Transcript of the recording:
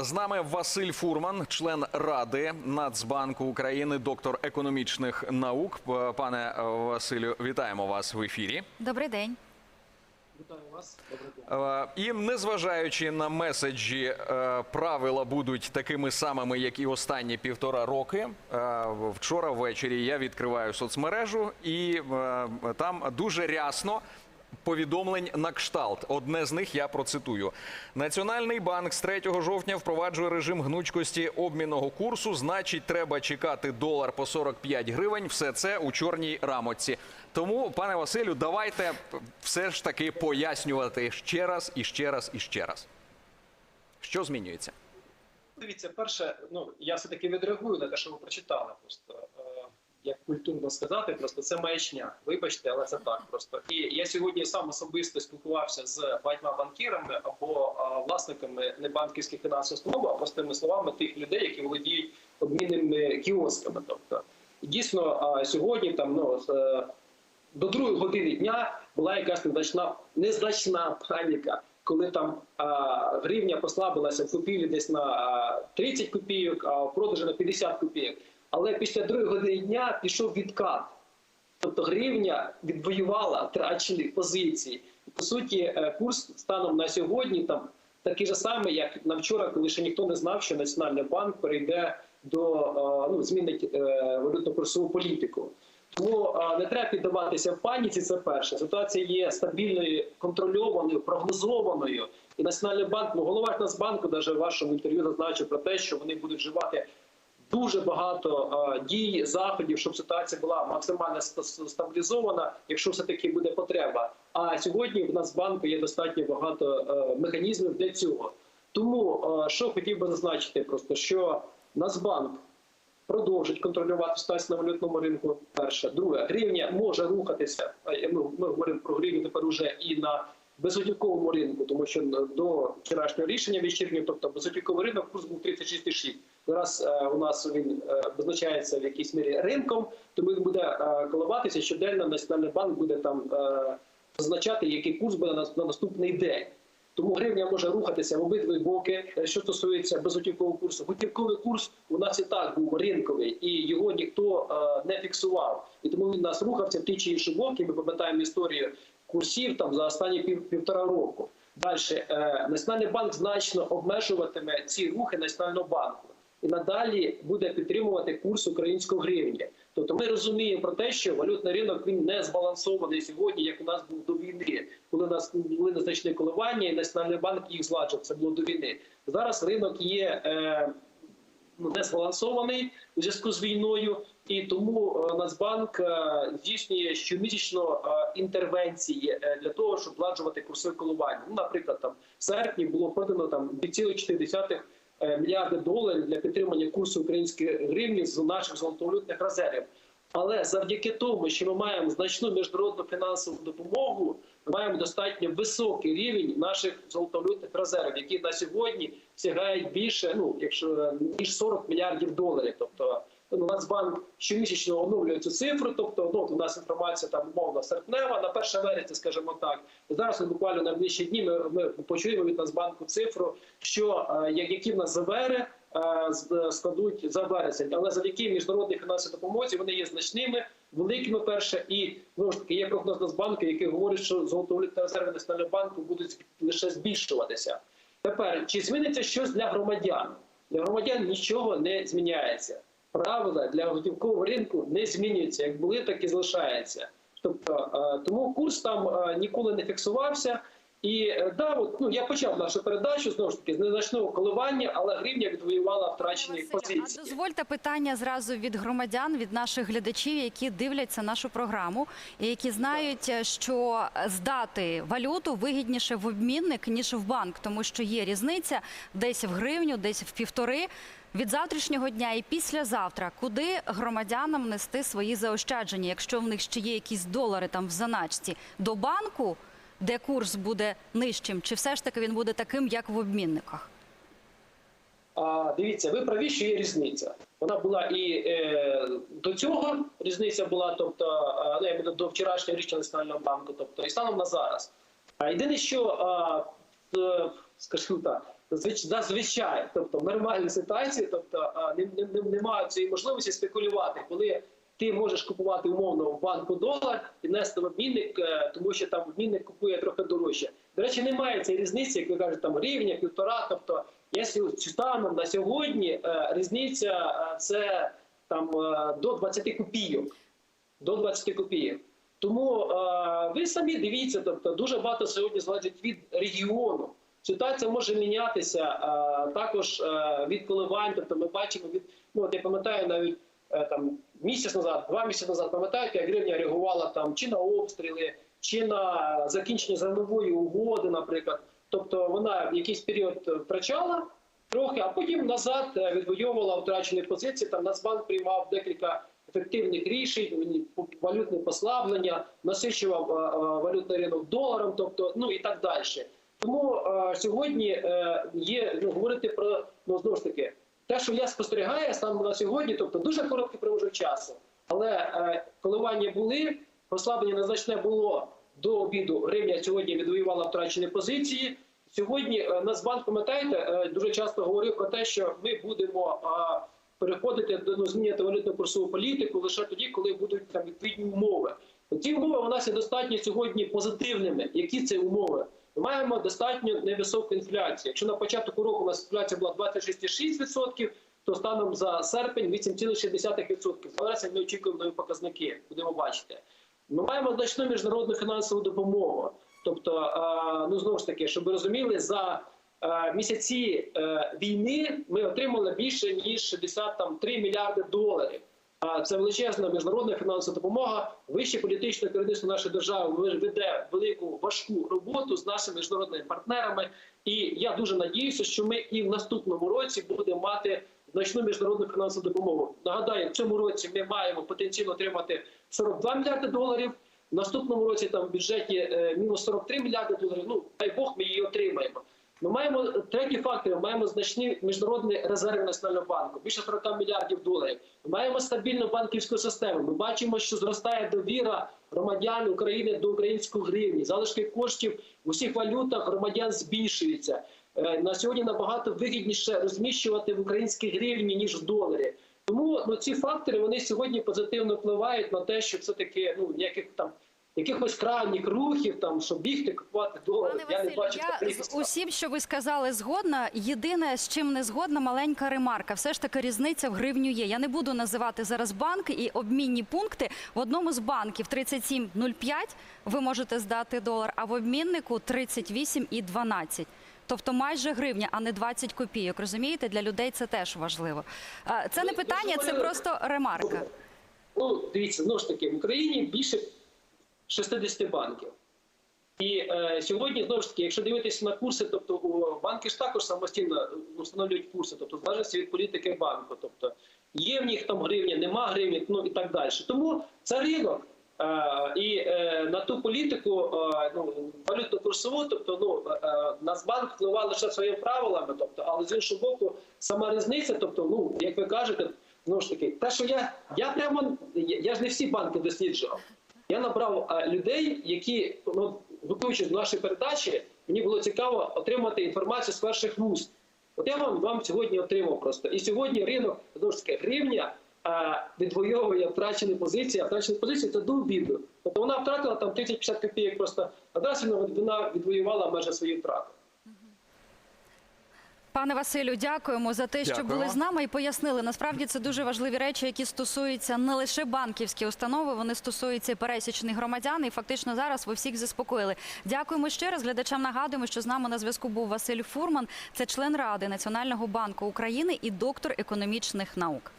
З нами Василь Фурман, член Ради Нацбанку України, доктор економічних наук. Пане е, Василю, вітаємо вас в ефірі. Добрий день. Вітаю вас. Е, І незважаючи на меседжі, е, правила будуть такими самими, як і останні півтора роки. Е, Вчора ввечері я відкриваю соцмережу, і е, там дуже рясно. Повідомлень на кшталт. Одне з них я процитую. Національний банк з 3 жовтня впроваджує режим гнучкості обмінного курсу. Значить, треба чекати долар по 45 гривень. Все це у чорній рамочці. Тому, пане Василю, давайте все ж таки пояснювати ще раз і ще раз і ще раз. Що змінюється? Дивіться, перше, ну я все таки відреагую на те, що ви прочитали. Просто як культурно сказати, просто це маячня. Вибачте, але це так просто. І я сьогодні сам особисто спілкувався з багатьма банкірами або е, власниками небанківських фінансових установ, а простими словами, тих людей, які володіють обмінними кіосками. Тобто, дійсно, е, сьогодні там ну. е, до другої години дня була якась незначна незначна паніка, коли там а, гривня послабилася в купівлі десь на а, 30 копійок, а в продажі на 50 копійок. Але після другої години дня пішов відкат. Тобто гривня відвоювала втрачені позиції. По суті, е, курс станом на сьогодні там такий же самий, як на вчора, коли ще ніхто не знав, що Національний банк перейде до е, ну, змінить е, валютно-курсову політику. Тому не треба піддаватися в паніці. Це перше. Ситуація є стабільною, контрольованою, прогнозованою. І Національний банк, ну голова Нацбанку, навіть в вашому інтерв'ю зазначив про те, що вони будуть вживати дуже багато е, дій, заходів, щоб ситуація була максимально стабілізована, якщо все таки буде потреба. А сьогодні в Нацбанку є достатньо багато е, механізмів для цього. Тому е, що хотів би зазначити, просто що Нацбанк продовжить контролювати ситуацію на валютному ринку. Перше, друге, гривня може рухатися. е, Ми, ми говоримо про гривню тепер уже і на безготівковому ринку, тому що до вчорашнього рішення вечірнього, тобто безготівковий ринок, курс був 36,6. Зараз е, у нас він е, визначається в якійсь мірі ринком, тому він буде е, коливатися щоденно. Національний банк буде там визначати, який курс буде на, на наступний день. Тому гривня може рухатися в обидві боки. Що стосується безготівкового курсу, готівковий курс у нас і так був ринковий, і його ніхто не фіксував. І тому він у нас рухався в ті чи інші боки. Ми пам'ятаємо історію курсів там за останні пів, півтора року. Далі Національний банк значно обмежуватиме ці рухи Національного банку і надалі буде підтримувати курс української гривні. Тобто ми розуміємо про те, що валютний ринок він не збалансований сьогодні, як у нас був до війни, коли у нас були незначні коливання, і Національний банк їх зладжував. Це було до війни. Зараз ринок є е, ну, не збалансований у зв'язку з війною, і тому е, Нацбанк е, здійснює щомісячно е, інтервенції для того, щоб зладжувати курсові коливання. Ну, наприклад, там в серпні було продано там 2,4 е, мільярди доларів для підтримання курсу української гривні з наших золотовалютних резервів. Але завдяки тому, що ми маємо значну міжнародну фінансову допомогу, ми маємо достатньо високий рівень наших золотовалютних резервів, які на сьогодні сягають більше, ну якщо ніж 40 мільярдів доларів. Тобто Нацбанк щомісячно оновлює цю цифру. Тобто, ну у нас інформація там умовно серпнева на 1 вересня, скажімо так. Зараз ну, буквально на найближчі дні ми, ми почуємо від Нацбанку цифру, що е, які в нас ЗВРи е, з- складуть за вересень, але завдяки міжнародній фінансовій допомозі вони є значними, великими. Перше, і знову ж таки є прогноз Нацбанку, який говорить, що золотовалютні резерви національного банку будуть лише збільшуватися. Тепер чи зміниться щось для громадян? Для громадян нічого не зміняється. Правила для готівкового ринку не змінюються. Як були, так і залишаються. Тобто е, тому курс там е, ніколи не фіксувався. І е, да, от, ну я почав нашу передачу знову ж таки з незначного коливання, але гривня відвоювала втрачені а позиції. дозвольте питання зразу від громадян, від наших глядачів, які дивляться нашу програму, і які знають, е, що здати валюту вигідніше в обмінник ніж в банк, тому що є різниця десь в гривню, десь в півтори. Від завтрашнього дня і післязавтра, куди громадянам нести свої заощадження, якщо в них ще є якісь долари там в заначці, до банку, де курс буде нижчим, чи все ж таки він буде таким, як в обмінниках? А дивіться, ви праві, що є різниця. Вона була і е, до цього різниця була, тобто ну, до вчорашнього рішення національного банку, тобто і станом на зараз. А єдине, що а, е, скажімо так, зазвичай, тобто в нормальній ситуації, тобто а, не, не, не, немає цієї можливості спекулювати, коли ти можеш купувати умовно в банку долар і нести в обмінник, е, тому що там обмінник купує трохи дорожче. До речі, немає цієї різниці, як ви кажете, там гривня, півтора. Тобто, якщо станом на сьогодні е, різниця е, це там до 20 копійок. До 20 копійок. Тому ви самі дивіться, тобто дуже багато сьогодні залежить від регіону. Ситуація може мінятися також від коливань. Тобто ми бачимо від ну от я пам'ятаю навіть там місяць назад, два місяці назад, пам'ятаєте, як гривня реагувала там чи на обстріли, чи на закінчення зернової угоди, наприклад. Тобто вона в якийсь період втрачала трохи, а потім назад е, відвоювала втрачені позиції. Там Нацбанк приймав декілька ефективних рішень, валютне послаблення, насичував е, е, валютний ринок доларом, тобто ну і так далі. Тому е, сьогодні е, є ну, говорити про ну знову ж таки те, що я спостерігаю саме на сьогодні, тобто дуже короткий проміжок часу, але е, коливання були, послаблення незначне було до обіду. Гривня сьогодні відвоювала втрачені позиції. Сьогодні е, Нацбанк, пам'ятаєте, е, дуже часто говорив про те, що ми будемо е, переходити до ну, змінювати валютну курсову політику лише тоді, коли будуть там відповідні умови. Ті умови у нас є достатньо сьогодні позитивними. Які це умови? Ми маємо достатньо невисоку інфляцію. Якщо на початку року у нас інфляція була 26,6%, то станом за серпень 8,6%. Зараз ми очікуємо нові показники, будемо бачити. Ми маємо значну міжнародну фінансову допомогу. Тобто, ну знову ж таки, щоб ви розуміли, за місяці е, війни ми отримали більше ніж 63 мільярди доларів. Це величезна міжнародна фінансова допомога. Вище політичне керівництво нашої держави веде велику важку роботу з нашими міжнародними партнерами. І я дуже надіюся, що ми і в наступному році будемо мати значну міжнародну фінансову допомогу. Нагадаю, в цьому році ми маємо потенційно отримати 42 мільярди доларів. В наступному році там в бюджеті е, мінус 43 мільярди доларів. Ну дай Бог, ми її отримаємо. Ми маємо треті фактори. Ми маємо значні міжнародні резерви національного банку, більше 40 мільярдів доларів. Ми маємо стабільну банківську систему. Ми бачимо, що зростає довіра громадян України до української гривні. Залишки коштів в усіх валютах громадян збільшуються. Е, На сьогодні набагато вигідніше розміщувати в українській гривні ніж в доларі. Тому ну ці фактори вони сьогодні позитивно впливають на те, що все таки ну ніяких там якихось крайніх рухів, там щоб бігти купувати долари. Пане я не Василю, бачу я з усім, що ви сказали, згодна. Єдине, з чим не згодна, маленька ремарка. Все ж таки різниця в гривню є. Я не буду називати зараз банки і обмінні пункти. В одному з банків 37,05 ви можете здати долар, а в обміннику 38,12. Тобто майже гривня, а не 20 копійок. Розумієте, для людей це теж важливо. Це не Ну, питання, це просто ремарка. Ну, дивіться, знову ж таки, в Україні більше 60 банків. І е, сьогодні, знову ж таки, якщо дивитися на курси, тобто у, банки ж також самостійно ну, встановлюють курси, тобто в залежності від політики банку. Тобто є в них там гривня, нема гривні, ну і так далі. Тому це ринок. Е, і е, на ту політику е, ну, валютно курсову, тобто ну, е, Нацбанк впливає лише своїми правилами, тобто, але з іншого боку, сама різниця, тобто, ну, як ви кажете, знову ж таки, те, що я, я прямо, я ж не всі банки досліджував. Я набрав людей, які, ну, готуючись до нашої передачі, мені було цікаво отримати інформацію з перших вуст. От я вам, вам сьогодні отримав просто. І сьогодні ринок, знову ж таки, гривня відвоює втрачені позиції, а втрачені позиції це до обіду. Тобто вона втратила там 30-50 копійок просто, а зараз вона- відвоювала майже свої втрати. Пане Василю, дякуємо за те, що Дякуємо. були з нами і пояснили. Насправді це дуже важливі речі, які стосуються не лише банківські установи, вони стосуються і пересічних громадян. І фактично зараз ви всіх заспокоїли. Дякуємо ще раз. Глядачам нагадуємо, що з нами на зв'язку був Василь Фурман, це член ради Національного банку України і доктор економічних наук.